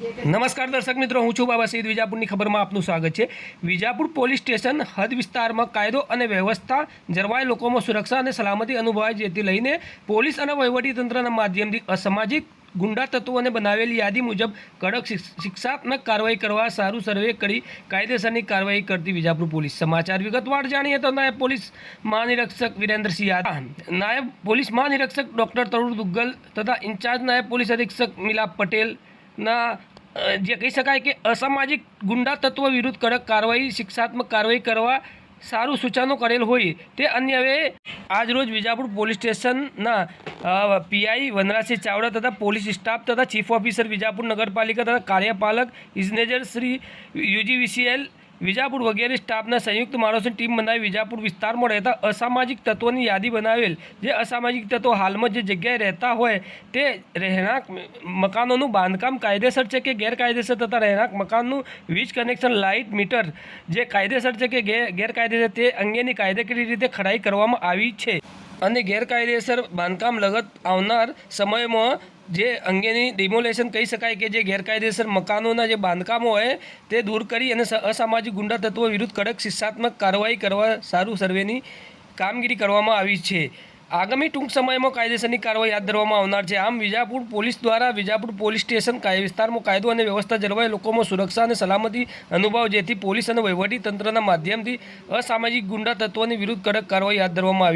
નમસ્કાર દર્શક મિત્રો, હું છું બાબા સઈદ વિજાપુરની ખબરમાં આપનું સ્વાગત છે. વિજાપુર પોલીસ સ્ટેશન હદ વિસ્તારમાં કાયદો અને વ્યવસ્થા જળવાય લોકોમાં સુરક્ષા અને સલામતી અનુભવાય જેથી લઈને પોલીસ અને વહીવટીતંત્રના માધ્યમથી અસામાજિક ગુંડા તત્વોને બનાવેલી યાદી મુજબ કડક શિક્ષાત્મક કાર્યવાહી કરવા સારું સર્વે કરી કાયદેસરની કાર્યવાહી કરતી વિજાપુર પોલીસ. સમાચાર વિગતવાર જાણીએ તો નાયબ પોલીસ મહાનિરીક્ષક વિરેન્દ્રસિંહ યાદવ, નાયબ પોલીસ મહાનિરીક્ષક ડૉક્ટર તરુણ દુગ્ગલ તથા ઇન્ચાર્જ નાયબ પોલીસ અધિક્ષક મિલાપ પટેલના જે કહી શકાય કે અસામાજિક ગુંડા તત્વ વિરુદ્ધ કડક કાર્યવાહી, શિક્ષાત્મક કાર્યવાહી કરવા સારું સૂચનો કરેલ હોય. તે અન્યવે આજરોજ વિજાપુર પોલીસ સ્ટેશનના પીઆઈ વનરાજસિંહ ચાવડા તથા પોલીસ સ્ટાફ તથા ચીફ ઓફિસર વિજાપુર નગરપાલિકા તથા કાર્યપાલક ઇજનેજર શ્રી યુજીવીસીએલ વિજાપુર વગેરે સ્ટાફના સંયુક્ત માણસોની ટીમ બનાવી વિજાપુર વિસ્તારમાં રહેતા અસામાજિક તત્વોની યાદી બનાવેલ. જે અસામાજિક તત્વો હાલમાં જે જગ્યાએ રહેતા હોય તે રહેણાંક મકાનોનું બાંધકામ કાયદેસર છે કે ગેરકાયદેસર તથા રહેણાંક મકાનનું વીજ કનેક્શન, લાઇટ, મીટર જે કાયદેસર છે કે ગેર, ગેરકાયદેસર તે અંગેની કાયદેકીય રીતે ખરાઈ કરવામાં આવી છે. અને ગેરકાયદેસર બાંધકામ લગત આવનાર સમયમાં જે અંગેની ડિમોલેશન કહી શકાય કે જે ગેરકાયદેસર મકાનોના જે બાંધકામો હોય તે દૂર કરી અને અસામાજિક ગુંડા તત્વો વિરુદ્ધ કડક શિક્ષાત્મક કાર્યવાહી કરવા સારું સર્વેની કામગીરી કરવામાં આવી છે. આગામી ટૂંક સમયમાં કાયદેસરની કાર્યવાહી હાથ ધરવામાં આવનાર છે. આમ વિજાપુર પોલીસ દ્વારા વિજાપુર પોલીસ સ્ટેશન કાય વિસ્તારમાં કાયદો અને વ્યવસ્થા જળવાય લોકોમાં સુરક્ષા અને સલામતી અનુભવ જેથી પોલીસ અને વહીવટી તંત્રના માધ્યમથી અસામાજિક ગુંડા તત્વોની વિરુદ્ધ કડક કાર્યવાહી હાથ ધરવામાં આવી